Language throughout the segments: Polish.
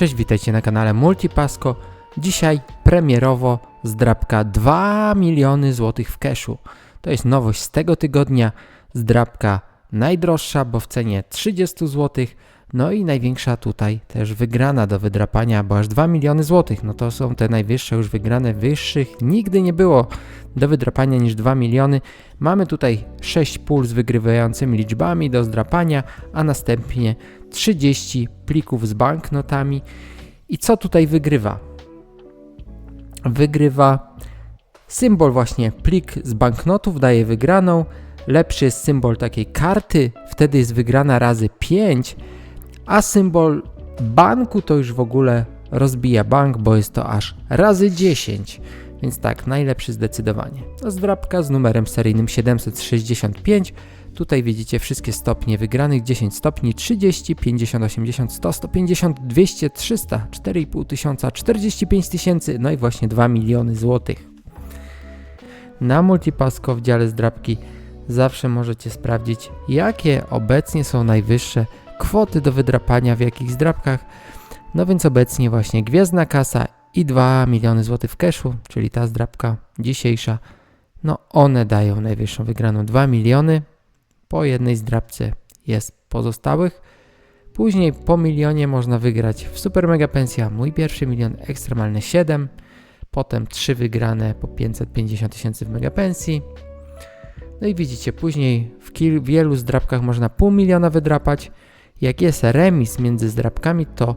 Cześć, witajcie na kanale Multipasco. Dzisiaj premierowo zdrabka 2 miliony złotych w cashu. To jest nowość z tego tygodnia. Zdrabka najdroższa, bo w cenie 30 złotych. No i największa tutaj też wygrana do wydrapania, bo aż 2 miliony złotych. No to są te najwyższe już wygrane. Wyższych nigdy nie było do wydrapania niż 2 miliony. Mamy tutaj 6 pól z wygrywającymi liczbami do zdrapania, a następnie 30 plików z banknotami. I co tutaj wygrywa? Wygrywa symbol właśnie plik z banknotów daje wygraną. Lepszy jest symbol takiej karty, wtedy jest wygrana razy 5, a symbol banku to już w ogóle rozbija bank, bo jest to aż razy 10. Więc tak, najlepszy zdecydowanie. Zdrabka z numerem seryjnym 765. Tutaj widzicie wszystkie stopnie wygranych, 10 stopni, 30, 50, 80, 100, 150, 200, 300, 4,5 tysiąca, 45 tysięcy, no i właśnie 2 miliony złotych. Na Multipasco w dziale zdrabki zawsze możecie sprawdzić, jakie obecnie są najwyższe kwoty do wydrapania w jakich zdrabkach. No więc obecnie właśnie Gwiezdna Kasa i 2 miliony złotych w cashu, czyli ta zdrabka dzisiejsza, no one dają najwyższą wygraną 2 miliony. Po jednej zdrabce jest pozostałych. Później po milionie można wygrać w Super Mega Pensja mój pierwszy milion, ekstremalne 7. Potem 3 wygrane po 550 tysięcy w Mega Pensji. No i widzicie, później w wielu zdrabkach można pół miliona wydrapać. Jak jest remis między zdrabkami, to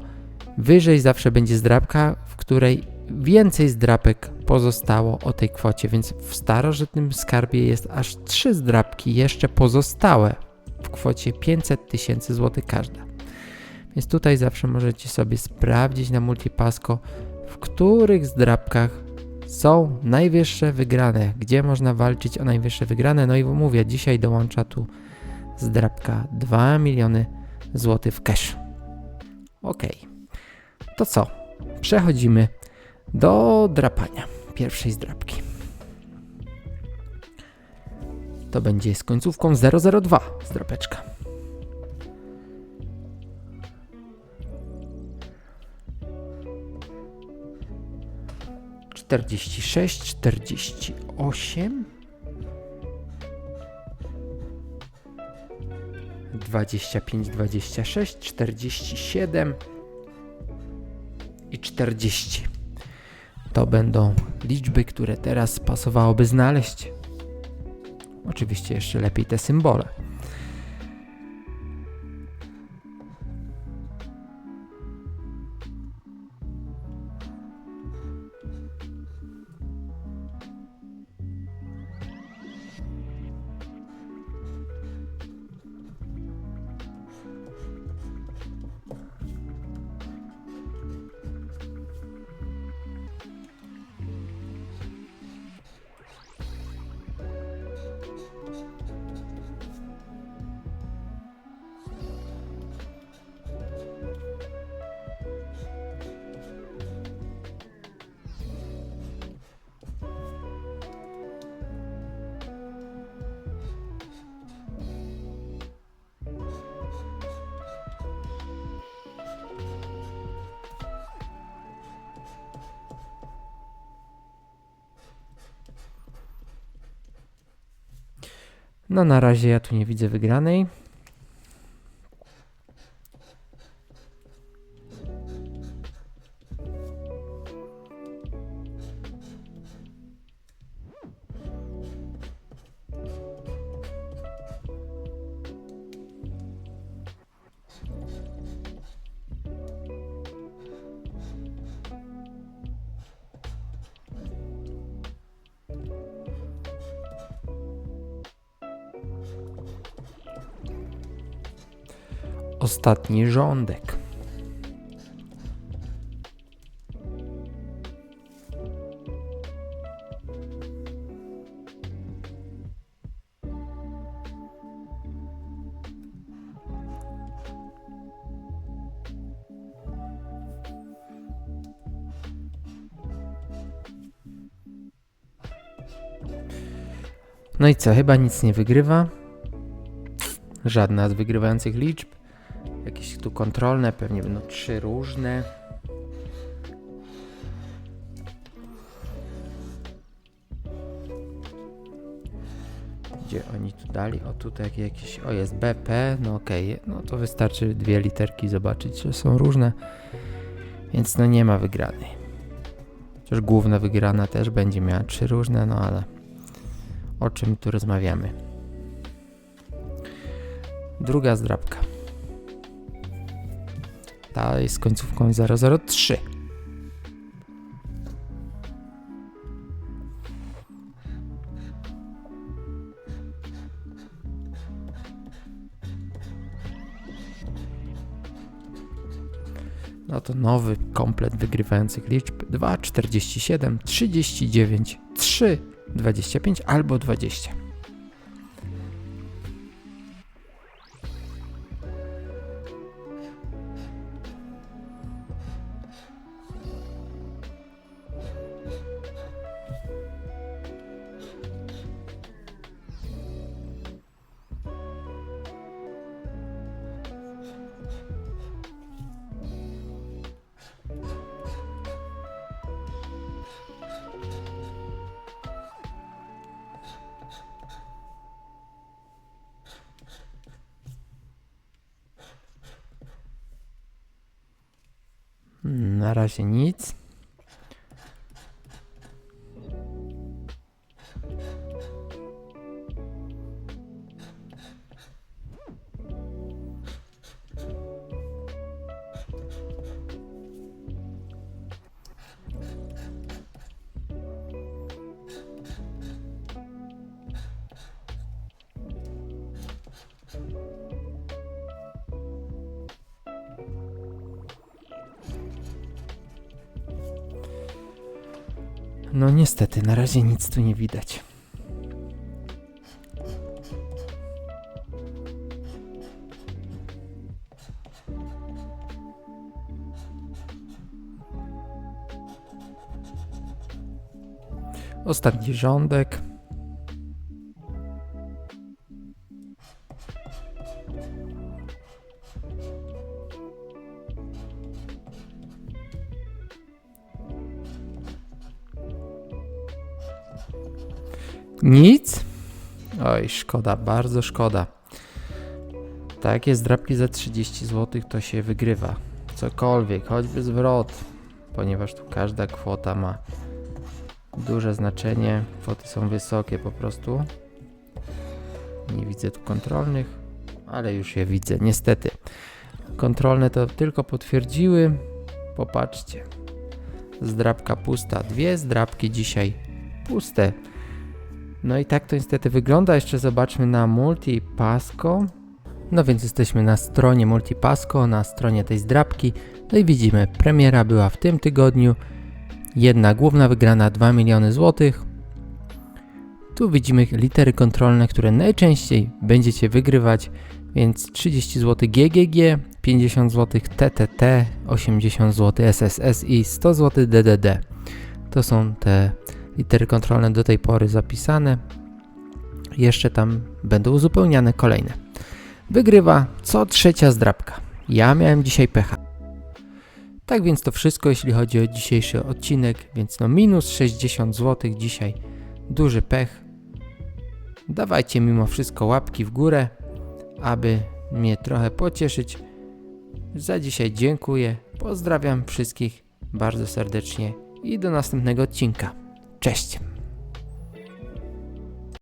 wyżej zawsze będzie zdrabka, w której więcej zdrapek pozostało o tej kwocie, więc w starożytnym skarbie jest aż trzy zdrabki jeszcze pozostałe w kwocie 500 tysięcy złotych każda. Więc tutaj zawsze możecie sobie sprawdzić na Multipasco, w których zdrabkach są najwyższe wygrane, gdzie można walczyć o najwyższe wygrane. No i mówię, dzisiaj dołącza tu zdrabka 2 miliony złotych w cash. Ok, to co? Przechodzimy do drapania pierwszej zdrabki. To będzie z końcówką 002 zdrapeczka. Czterdzieści sześć, czterdzieści osiem, dwadzieścia pięć, dwadzieścia sześć, czterdzieści siedem i czterdzieści. To będą liczby, które teraz pasowałoby znaleźć. Oczywiście jeszcze lepiej te symbole. No na razie ja tu nie widzę wygranej. Ostatni rządek. No i co, chyba nic nie wygrywa. Żadna z wygrywających liczb. Jakieś tu kontrolne, pewnie będą trzy różne. Gdzie oni tu dali? O, tutaj jakieś, o jest BP, no okej, okay. no to wystarczy dwie literki zobaczyć, że są różne, więc no nie ma wygranej. Chociaż główna wygrana też będzie miała trzy różne, no ale o czym tu rozmawiamy. Druga zdrabka. Ta jest końcówką 003. No to nowy komplet wygrywających liczb 2, 47, 39, 3, 25 albo 20. Na razie nic. No niestety, na razie nic tu nie widać. Ostatni rządek. Nic? Oj, szkoda, bardzo szkoda. Takie zdrabki za 30 zł to się wygrywa. Cokolwiek, choćby zwrot, ponieważ tu każda kwota ma duże znaczenie. Kwoty są wysokie po prostu. Nie widzę tu kontrolnych, ale już je widzę, niestety. Kontrolne to tylko potwierdziły. Popatrzcie. Zdrabka pusta. Dwie zdrabki dzisiaj puste. No i tak to niestety wygląda. Jeszcze zobaczmy na Multipasco. No więc jesteśmy na stronie Multipasco, na stronie tej zdrabki. No i widzimy, premiera była w tym tygodniu. Jedna główna wygrana 2 miliony złotych. Tu widzimy litery kontrolne, które najczęściej będziecie wygrywać, więc 30 zł GGG, 50 zł TTT, 80 zł SSS i 100 zł DDD. To są te litery kontrolne do tej pory zapisane. Jeszcze tam będą uzupełniane kolejne. Wygrywa co trzecia zdrabka. Ja miałem dzisiaj pecha. Tak więc to wszystko, jeśli chodzi o dzisiejszy odcinek, więc no minus 60 zł dzisiaj. Duży pech. Dawajcie mimo wszystko łapki w górę, aby mnie trochę pocieszyć. Za dzisiaj dziękuję. Pozdrawiam wszystkich bardzo serdecznie i do następnego odcinka. Cześć!